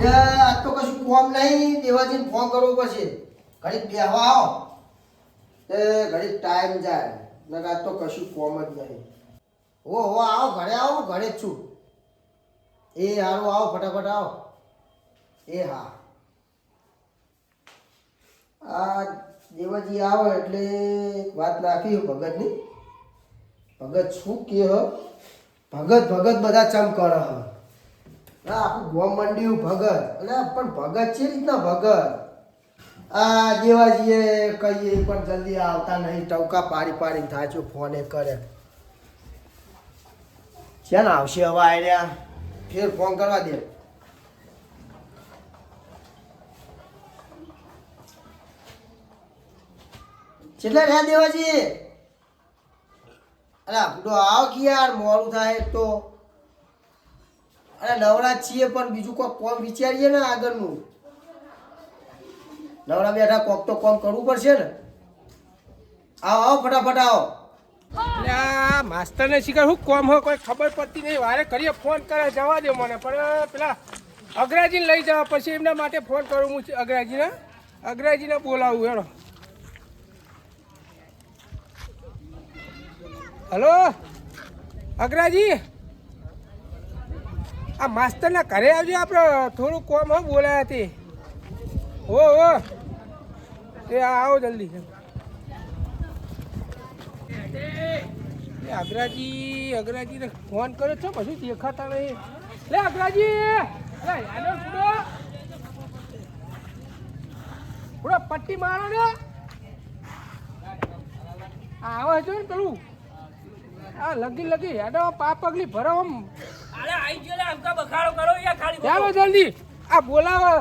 બે આજ તો કશું કોમ નહીં, દેવાજીને ફોન કરવો પડશે. ઘડીક બેહવા આવો. એ ઘડીક ટાઈમ જાય. ને આજ તો કશું કોમ જ નહીં. ઓ હો, આવો, ઘરે આવો, હું ઘરે જ છું. એ હારું, આવો, ફટાફટ આવો. એ હા. આ દેવાજી આવો એટલે વાત નાખી ભગતની. ભગત શું કે ભગત ભગત બધા ચમ કરે હ. આ આખું ગોમ મંડ્યું ભગત. એટલે પણ ભગત છે રીતના ભગત. આ દેવાજીએ કહીએ પણ જલ્દી આવતા નહીં, ટવકા પાડી પાડી થાચું ફોને કરે. છે ને આવશે હવે આવ્યા ફેર ફોન કરવા દે. કેટલા રહ્યા દેવાજી અરે આપડો આવ કે યાર, મોડું થાય તો. અરે નવરા છીએ પણ બીજું કોઈ કોમ વિચારીએ ને આગળનું. નવરા બેઠા કોક તો કોમ કરવું પડશે ને. આવો આવો, ફટાફટ આવો. એટલે આ માસ્તરને શીખર શું કોમ હોય કોઈ ખબર પડતી નહીં. વારે કરીએ ફોન કરે, જવા દે મને. પણ પેલા અગ્રાજીને લઈ જવા પછી એમના માટે ફોન કરું હું અગ્રાજીને. અગ્રાજીને બોલાવું, હેડો. હલો? અગ્રાજી? આ માસ્તરના ઘરે આવજો આપણે. થોડું કોમ હોય બોલાયા તે. હો હો. એ આવો જલ્દી. અગ્રાજી, અગ્રાજીને ફોન કર્યો છો, પછી દેખાતા નહીં. લે, અગ્રાજી! પૂરો પટ્ટી મારો ને. આવે છે ને પેલું. આ લગી લગી યાદવ પાપ પગલી ભરો આમ. અરે આઈ ગયો લે અમકા બખાડો કરો યાર ખાલી ચાલો જલ્દી. આ બોલાવે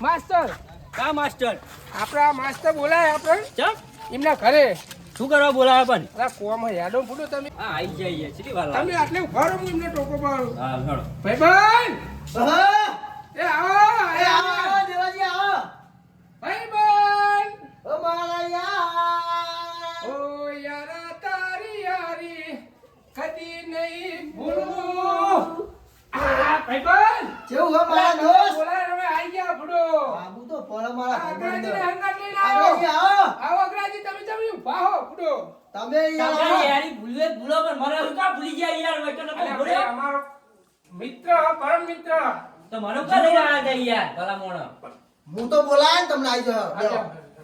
માસ્ટર કા માસ્ટર? આપણા માસ્ટર બોલાય આપણે. ચમ? એમના ઘરે. શું કરવા બોલાવે પણ? અરે કોમ યાદવ ફૂટો તમે. હા આઈ જઈએ વાર તમે આટલે ઊભા હું એમને ટોકો પાડું હા હેડો. ભાઈબંધ! હા. એ આવો એ આવો આવો. દેવાજી આવો. ભાઈબંધ! ઓ મારા યારી કદી નહીં ભૂલું. આ ભાઈબંધ કેવું હો મારા દોસ્ત. બોલાય હવે આઈ ગયા ભૂડો. બાબુ તો પડે મારા ભાઈબંધ હંગાત આવો. આવો. આવો તમે તમે ઊભા હો તમે યાર યારી ભૂલવે ભૂલો પણ મને શું કા ભૂલી ગયા યાર? વૈકે તો ભૂલે? અમારો મિત્ર પરમ મિત્ર. તો મને કા લઈ આવ્યા હતા યાર ભલા મોણો હું તો બોલાય ને તમને આવી જાવ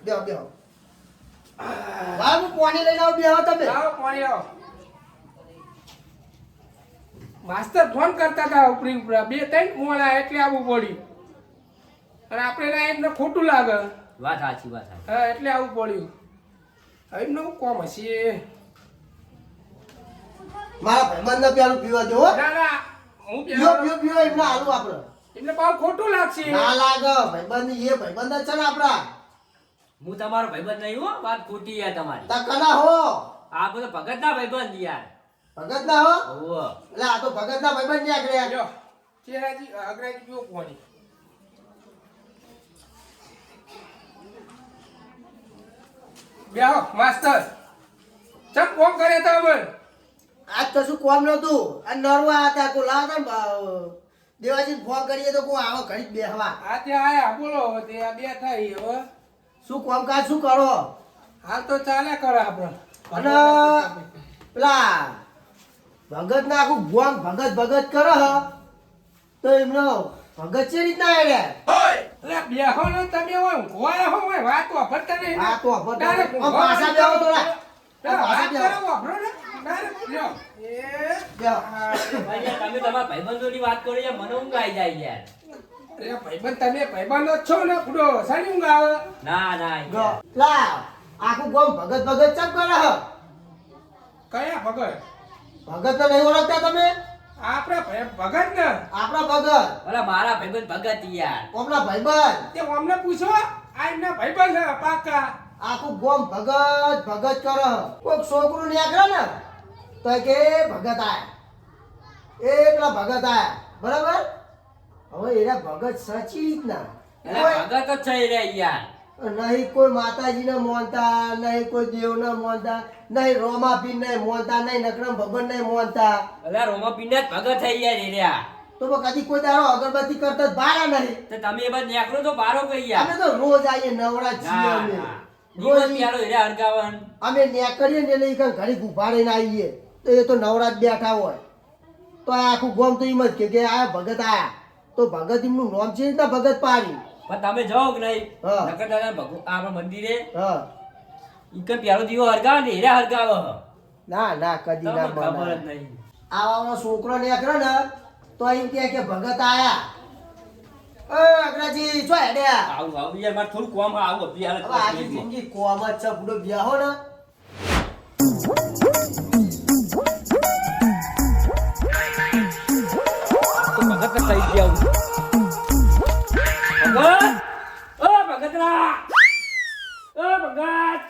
બેહો. બેહો. હું પાણી લઈને આવું બેહો તમે. આવો પાણી આવો માસ્તર ફોન કરતા હતા ઉપરી ઉપર. બે ત્રણ મોડા એટલે આવું પડ્યું અને આપણે એમને ખોટું લાગે. વાત સાચી વાત હા એટલે આવું પડ્યું હવે એમને હું કોમ હશે? મારા ભાઈબંધને પેલું પીવા જો હો. ના ના હું પીવો પેલો- પીવો પીવો એમને આલુ આપણે. એમને ખોટું લાગશે. ના લાગે ભાઈબંધ એ ભાઈબંધ છે ને આપડા હું તમારો ભાઈબંધ નહીં હો વાત ખોટી યાર તમારી. હો. આ બધો ભગત ના ભાઈબંધ યાર. ભગત ના હો એટલે આ તો ભગત ના ભાઈબંધ નીકળ્યા જો ચેરાજી અગ્રાજી પીવો કોની? બેહો માસ્તર. ચમ કોમ કરે તો હવે? આજ શું કોમ નતું આ નરવા હતા કો લાવતા ને દેવાજી ફોન કરીએ તો કોઈ આવો ઘડી બેહવા. આ ત્યાં આયા બોલો તે આ બે થાય હવે. શું કોમ કા શું કરો? હાલ તો ચાલે કરો આપણે. અને પેલા ભગત ના આખું ભોંગ ભગત ભગત કરે હ. તો એમનો ભગત છે રીતના આવ્યા એટલે બેહો ને તમે હોય ઊંઘવાયા હો હોય વાત વાપરતા નહીં વાત વાપરતા નહીં. પાછા બેહો થોડા. વાત કરો વાપરો ને. તમે તમારા ભાઈબંધોની વાત કરો યાર મને ઊંઘ આવી જાય યાર. અરે ભાઈબંધ તમે ભાઈબંધ જ છો ને ફૂડો સારી ઊંઘ આવે? ના ના લા આખું ગોમ ભગત ભગત ચમ કરે હ? કયા ભગત? ભગત તો નહીં ઓળખતા તમે? આપણા ભાઈ- ભગત ને. આપણા ભગત. ઓલા મારા ભાઈબંધ ભગત યાર. આપણા ભાઈબંધ? તે અમને પૂછો આ એમના ભાઈબંધ છે પાકા. આખું ગોમ ભગત ભગત કરે કોઈક છોકરું નીકળે ને? તો કે ભગત આય. એ ભગત આય. બરાબર? હવે એના ભગત સાચી રીતના. ભગત જ છે રે યાર. નહીં કોઈ માતાજીને મોનતા નહીં કોઈ દેવને મોનતા નહીં રોમાપીર નહીં મોનતા નહીં નકરમ ભગવાન નહીં મોનતા અલા રોમા પીન ને ભગત થઈ ગયા રહ્યા તો કદી કોઈ તારો અગરબત્તી કરતા જ બારા નહીં. તો તમે એ બાદ નેકરો તો બારો કહી ગયા. અમે તો રોજ આવીએ નવરા છીએ અમે. રોજ દિવસ રે હીરે હરગાવન. અમે નેકરીએ ને લઈ કણ ઘડી ગુફા રહીને આવીએ. તો એ તો નવરાજ બેઠા હોય. તો આ આખું ગોમ તો એમ જ કે કે આ ભગત આયા. તો ભગત એમનું નામ છે ને ભગત પાડી. પણ તમે જાઓ કે નહીં. નકર દાદા ભગવ- આપણા મંદિરે હા. ઈકન પ્યારો દીવો હરગાવે ને હીરે હરગાવે. ના ના કદી ના ખબર જ નહીં. આવાનો છોકરો નીકળે ને તો એમ કે કે ભગત આયા. અગ્રાજી છો હેડ્યા? આવું આવું યાર મારે થોડું કોમ આવું હાલ હવે આખી જિંદગી કોમ જ છે બુડો બ્યાહો ને. તો ભગત ને થઈ ગયા ભગતરા ઓ ભગત!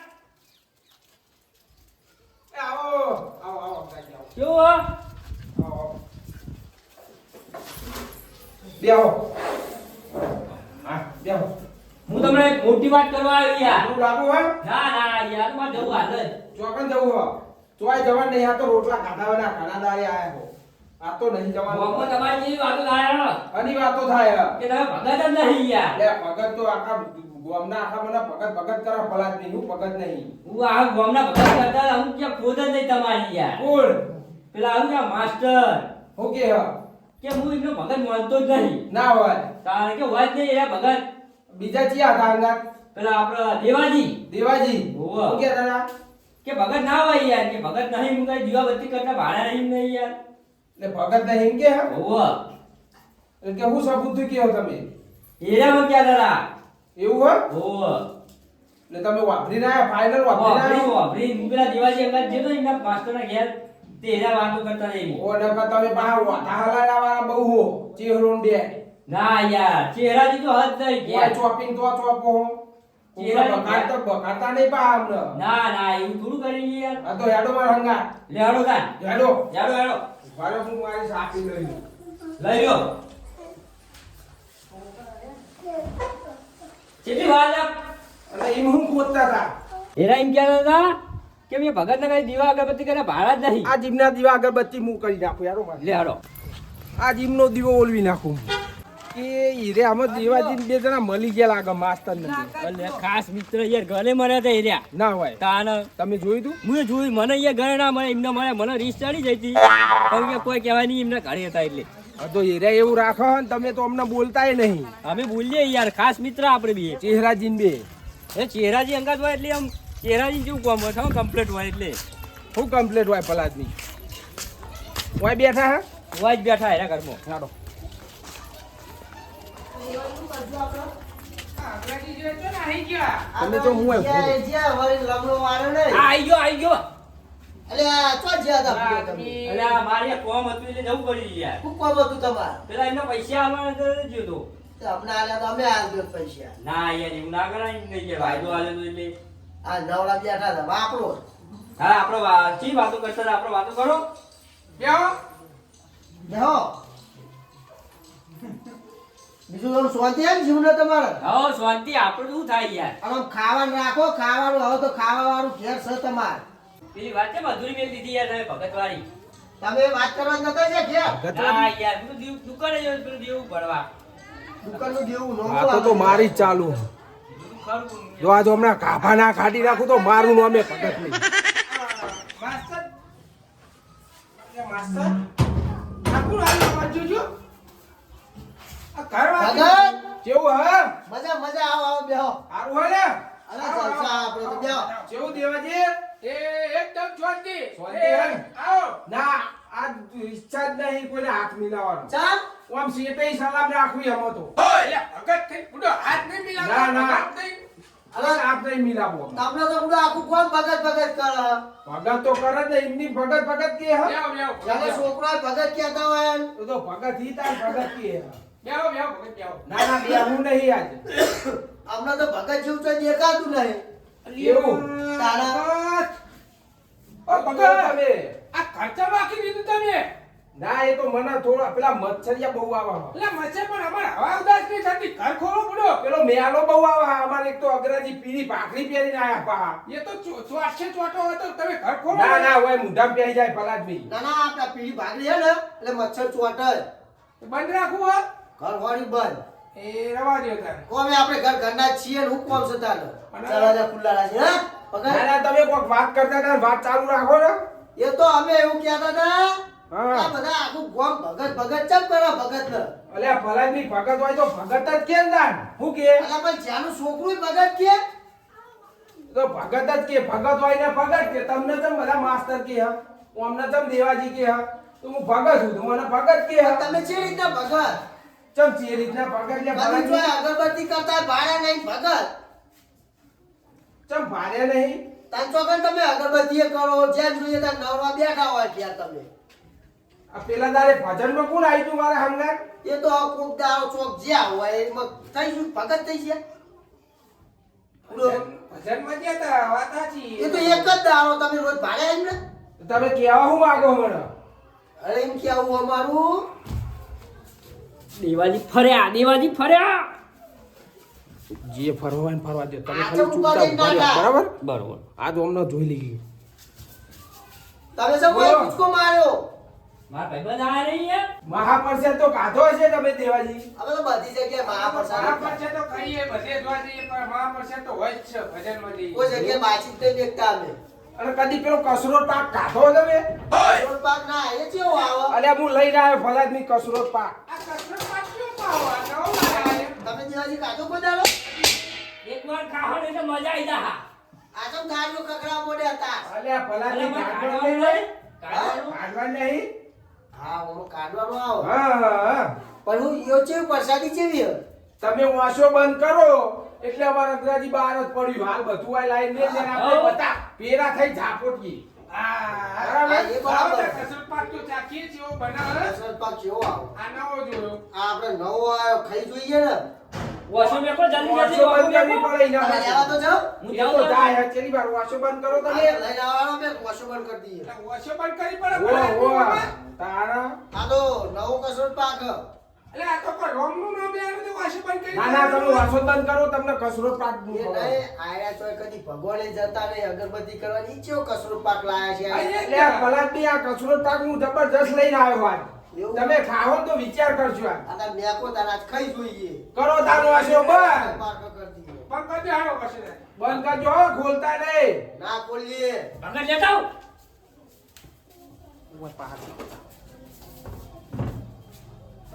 એ આવો આવો આવો અગ્રાજી, આવો કેવું હો? આવો, આવો. હા તમને એક મોટી વાત કરવા આવી યાર. તું લાગુ હોય? ના ના યાર મારે જવું હાલ ચોકન જવું હો ચોય જવાનું નહીં આ તો રોટલા ખાધાવાના ખાના દાડે આયા હો. આ તો નહીં જવાનું. તમારી જેવી વાતો થાય આની વાતો થાય કે તમે ભગત જ નહીં યાર. લે ભગત તો આખા ગામના આખા મને ભગત ભગત કરો ભલા જ નહીં હું ભગત નહીં. હું આ ગોમના ભગત કરતા હું ક્યાં ખોદ જ નહીં તમારી યાર. કોણ પેલા આવું ને માસ્ટર. હું કે હ. કે હું એમનો ભગત માનતો જ નહીં. ના હોય. કારણ કે હોય જ નહીં એ ભગત. બીજા ચી હતા કાંગા પેલા આપણા દેવાજી. દેવાજી. હું કે દાદા કે ભગત ના હોય યાર કે ભગત નહીં હું કઈ દીવાબત્તી કરતા ભાડા નહીં નહીં યાર. એટલે ભગત નહીં કે હા? હોવ. એટલે કે હું સબૂત કે હો તમે? એરામાં ક્યાં દાદા એવું હોય? ઓ. એટલે તમે વાપરીને આયા ફાઇનલ વાપરી આયા વાપરી. હું પેલા દેવાજી અંગત જેતો એમના માસ્ટરના ઘેર તે એના વાતો કરતા નહીં ઓ નકર તમે બહાર વાતા હલાડા વાળા બહુ હો ચેહરો ડે ના યાર ચહેરાજી તો હદ નહીં ગયા. ચોપિંગ તો ચોપો હો. તો બકાતા નહીં ના ના એવું થોડું કરી યાર. આ તો હેડો માર હંગા લે હાડો તા હેડો. હેડો હેડો. વારે હું મારી સાપી લઈ લઈ લો કેટલી વાર અને એમ હું ગોતતા હતા એરા એમ કહેતા હતા કે મેં ભગત દીવા અગરબત્તી કરે ભાડા જ નહીં. આ જીમના દીવા અગરબત્તી હું કરી નાખું યારો લે હાડો આ જીમનો દીવો ઓલવી નાખું. કે હીરે આમાં દેવાજી બે જણા મળી ગયા લાગે માસ્તર ને ખાસ મિત્ર યાર ઘરે મને તો એર્યા ના હોય. તાન તમે જોયું તું? મેં જોયું મને યાર ઘરે ના મળે એમને મળે મને રીસ ચડી જતી કે કોઈ કહેવાય નહીં એમને ઘરે હતા એટલે. તો હીરે એવું રાખો ને તમે તો અમને બોલતાય નહીં. અમે બોલીએ યાર ખાસ મિત્ર આપણે બી. ચેહરાજીન બે. એ ચહેરાજી અંગાત હોય એટલે આમ ચહેરાજી જેવું કોમ હોય કમ્પ્લેટ હોય એટલે. શું કમ્પ્લેટ હોય પલાદની હોય બેઠા હા? હોય જ બેઠા એના ઘરમાં. ચાલો તમે તો હું આઈ ગયો આઈ ગયો. અલે આ ચો જ્યાં હતા તમે? અલે આ મારે કોમ હતું એટલે જવું પડી યાર. શું કોમ હતું તમારે? પેલા એમને પૈસા આવવાના તો જોયો તો. તો અમને આલ્યા તો અમે આલ દો પૈસા. ના યાર એવું ના કરાય નહીં કે વાયદો આલે તો એટલે. આ નવરા બેઠા હતા વાપરો. હા આપણો વા- વાતો કરતા આપણો વાતો કરો. બેહો. બેહો. બીજું તમે શાંતિ આવે ને જીવને તમારે? હા શાંતિ. આપણે શું થાય યાર? આમ ખાવાનું રાખો ખાવાનું હવે તો ખાવા વાળું ઘેર છે તમારે. પેલી વાત છે મધુરી મેલ દીધી યાર તમે ભગતવાળી. તમે વાત કરવા નતા છે ઘેર ના યાર પેલું દીવ દુકાને જવું પેલું દેવું દુકાનનું આ તો આવે. મારી જ ચાલુ જો આ હમણાં કાફા ના ખાટી નાખું તો મારું નામે ભગત નહીં. ભગત? કેવું હા? મજા મજા આવો આવો બેહો. સારું હોય ને? અલા જલસા આપણે તો બેહો. કેવું દેવાજી એ એકદમ શાંતિ. શાંતિ, હે? આવો. ના આ ઈચ્છા જ નહીં કોઈને હાથ મિલાવવાનો. ચાલ. આમ સીટે સલામ રાખવી એમ તો નહીં ના ના. અલા હાથ નહીં મિલાવો તમને તો બધું આખું કોણ ભગત ભગત કરે? ભગત તો કરે ને એમની ભગત ભગત કે હે? જ્યારે છોકરા ભગત કહેતા હોય તો તો ભગત હી તાર ભગત કે હે. ના ના બે હું નહીં આજે. અમને તો ભગત જેવું તો દેખાતું નહીં. એવું? તારા. ઓ ભગત તમે. આ ખર્ચા બાકી દીધું તમે. ના એ તો મને થોડા પેલા મચ્છરિયા બહુ આવા એટલે મચે પણ અમારે હવા ઉદાસ નહીં થતી. ઘર ખોલો પડ્યો પેલો મેળો બહુ આવા. અમારે એક તો અગ્રજી પીળી પાઘડી પહેરીને આયા પા. એ તો ચો- ચોટશે ચોટો હોય તો તમે ઘર ખોલો ના ના હોય પહેરી જાય પલાદમી ના ના ભાગરી હે ને એટલે મચ્છર ચોટે. બંધ રાખવું ઘર વાળી બંધ. એ રવા દો કોમે આપણે ઘર ઘરના છીએ ને હું કોમ સતા અને- દરવાજા ખુલ્લા હા પગાર? ના, ના, તમે કોક વાત કરતા હતા વાત ચાલુ રાખો ને. એ તો અમે એવું કહેતા હતા હા. આ બધા આખું ગોમ ભગત ભગત ચમ કરે ભગત ને? ભલાદની ભગત હોય તો ભગત જ દાન હું કે? અલા પણ જ્યાંનું છોકરું ભગત કે? તો ભગત જ કે ભગત હોય ને ભગત કે. તમને તમ બધા માસ્તર કે હા. અમને તમ દેવાજી કે હા. તો હું ભગત છું તો મને ભગત કે તમે જે રીતના ભગત? ચમ ચી રીતના ભગત લે બધું ભલાદની- અગરબત્તી કરતા ભાડે નહીં ભગત. ચમ ભાડે નહીં? તાન ચોકન તમે અગરબત્તી કરો જેમ જોઈએ ત્યાં નવરા બેઠા હોય ત્યાં તમે. આ પેલા દાડે ભજનમાં કોણ આવી તું મારા હંગાત? એ તો આ કોક દાડો ચોક જ્યાં હોય એમાં થઈ ગયું ભગત થઈ ગયા. ભજન ભજનમાં ગયા તા વાત સાચી. એ તો એક જ દાડો તમે રોજ ભાડે એમ ને તમે કેવા હું માગો મને અરે એમ કેવું અમારું? દેવાજી ફર્યા દેવાજી ફર્યા. જે ફરવા હોય ને ફરવા દે. તમે ખાલી ચૂપચાપ ઊભા બરાબર? આ તો અમને જોઈ લીધી. તમે સૌ કોઈ બોલો. માર્યો? મારા ભાઈબંધ આ રહી છે. મહાપ્રસાદ તો કાઢો હશે તમે દેવાજી. હવે તો બધી જગ્યાએ મહાપ્રસાદ મહાપ્રસાદ તો ખાઈએ બધે જોવા જઈએ પણ મહાપ્રસાદ તો હોય જ છે ભજન. કોઈ જગ્યાએ બાચી તો દેખતા અમે. અને કદી પેલો કસરો પાક કાઢો તમે કસરો પાક ના એ કેવો આવે. અલ્યા હું લઈને આવ્યો ફલાદની કસરો પાક. તમે જેવાજી કોઈ દાડો એકવાર ખાવા ને મજા આવી જા આ તો ગાડીઓ કકડા મોડે હતા. મારે કાઢવાનું કાઢવાનું નહીં કાઢવાનું નહીં? હા ઓનો કાઢવાનો આવે. હા પણ હું યો છે પ્રસાદી ચેવી તમે વાંસો બંધ કરો. એટલે અમારે અંગ્રેજી બહાર જ પડ્યું. હાલ બધું આ લાઈન ને જેને આપણે બતા પેરા થઈ આપણે નવો આવ્યો ખાઈ જોઈએ ને. વોશો જલ્દી જલ્દી બંધ કરવી પડે તમે લેવા તો. હું જાય બંધ કરો તમે. બંધ દઈએ. બંધ કરી પડે બાબા. તારા આ તો નવો કસરત પાક. એટલે આ તો કોઈ રોમનું નામ આવ્યું તો વાંસો બંધ કરી ના ના તમે વાસો બંધ કરો તમને કસરો પાક એ નહીં આયા ચોય કદી ભગવાને જતા નહીં અગરબત્તી કરવાની ઈ ચેવો કસરત પાક લાયા છે આ? એટલે આ આ કસરો પાક હું જબરજસ્ત લઈને આવ્યો આજ એવું? તમે ખાઓ તો વિચાર કરજો આ આ તાર મેકો તાર ખાઈ જોઈએ. કરો તારો વાસો બંધ. પાક કરી બંધ કરજો બંધ હો, ખોલતા નહીં. ના ખોલીએ. ભગત લેતા આવ.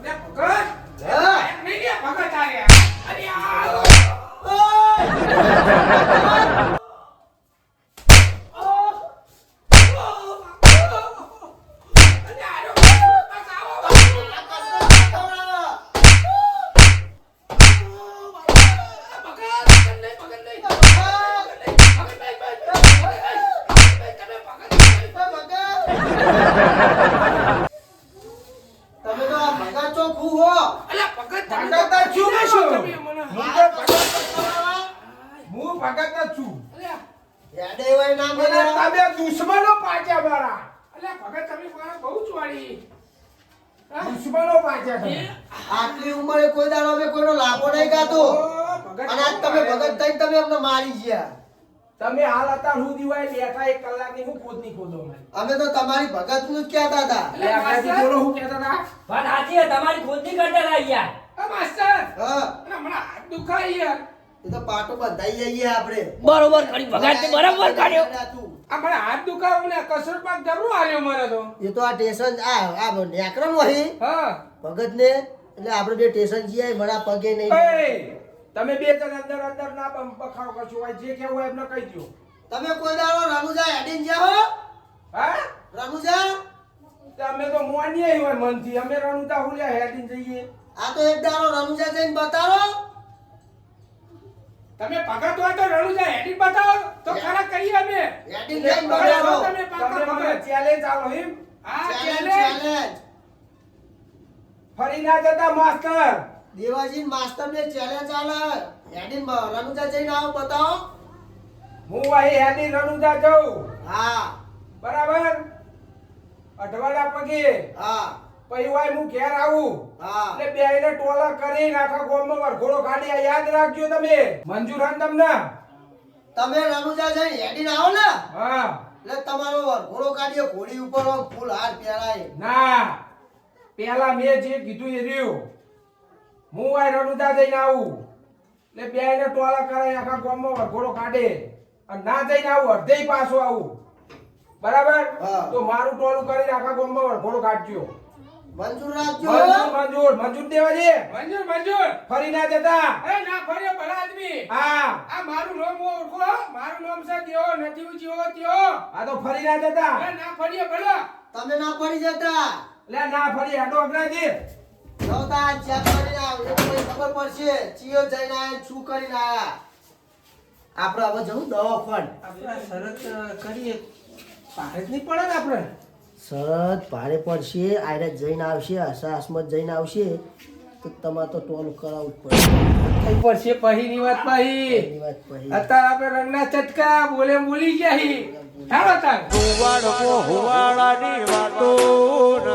ભગત! ભગત આ! દુશ્મનો પાછા આટલી ઉંમરે કોઈ દાડો અમે કોઈનો લાભો નહીં ખાધો અને આજ તમે ભગત થઈ તમે અમને મારી ગયા. તમે હાલ અત્યાર હું દિવાય બેઠા એક કલાકની હું ખોદની ખોદો અમે તો તમારી ભગતનું જ કહેતા હતા. બોલો હું કહેતા હતા? પણ સાચી તમારી તમારી ખોદની કરતા હતા યાર માસ્ટર! હા. હમણાં દુખાય યાર એ તો પાટો બંધાઈ જઈએ આપણે. બરોબર કરી ભગત બરાબર કાઢ્યો. તું. આ મને હાથ દુખાવ ને કસરત જરૂર આવ્યો મને તો? એ તો આ ટેશન આ આ નેક્રમ હોય હા. ભગત ને એટલે આપણે બે ટેશન જઈએ મારા પગે નહીં. તમે બે જણ અંદર અંદર ના બખાવ કરશો હોય જે કેવું હોય એમને કહી દો તમે કોઈ દાડો રમુજા હેડીને જાઓ હા. રમુજા તો અમે તો મોનીએ હોય મનથી. અમે રણુતા હુલ્યા હેડીન જઈએ. આ તો એક દાડો રમુજા જઈને બતાવો. તમે ભગત હોય તો રણુજા હેડી બતાવો. તો ખરા કહીએ અમે. હેડીને જઈને બતાવો? તમે મને ચેલેન્જ આલો હિમ હા ચેલેન્જ ફરી ના જતા માસ્ટર દેવાજી માસ્ટર ને ચેલેન્જ આલે હેડીને રણુજા જઈને આવો બતાવો. હું અહીં હેડી રણુજા જાઉં. હા. બરાબર? અઠવાડિયા પગે. હા. પછી હોય હું ઘેર આવું. હા. એટલે બેયને ટોલા કરીને આખા ગોમમાં વરઘોડો કાઢી આ યાદ રાખજો તમે. મંજૂર હન તમને. તમે રનુજા જઈને હેડીને આવો ને. હા. એટલે તમારો ઘોડો કાઢીએ ઘોડી ઉપર ફૂલ હાર પહેરાય. ના. પહેલા મેં જે કીધું એ રહ્યું. હું આ રણુદા જઈને આવું. એટલે બે ને ટોળા કરે આખા ગામમાં વરઘોડો કાઢે. અને ના જઈને આવું અડધે પાછો આવું. બરાબર? તો મારું ટોળું કરીને આખા ગામમાં વરઘોડો કાઢજો. મંજૂર રાખજો. મંજૂર મંજૂર. મંજૂર દેવાજી મંજૂર મંજૂર. ફરી ના જતા. એ ના ફર્યો ભલા આદમી. હા. આ મારું નામ ઓળખો મારું નામ છે તેઓ નથી ઉચ્યો તેઓ. આ તો ફરી ના જતા. એ ના ફર્યો ભલો. તમે ના ફરી જતા. લે ના ફરી. આટો અગ્રાજી નવતા ચેક કરીને આવ. એ કોઈ ખબર પડશે. ચિયો જઈને આયા શું કરીને આયા. આપણે હવે જવું દવાખાન. આપણે શરત કરીએ. પારે જ નહીં પડે ને આપણે? સરત ભારે પડશે આયરે જઈને આવશે આસાસમાં જઈને આવશે તો તમારે તો ટોલ કરાવવું પડશે. પડશે પહીની વાત પહી. અત્યારે આપણે રંગના ચટકા બોલે બોલી ગયા હી. હાલો તાર હુવાડો હુવાડાની વાતો ન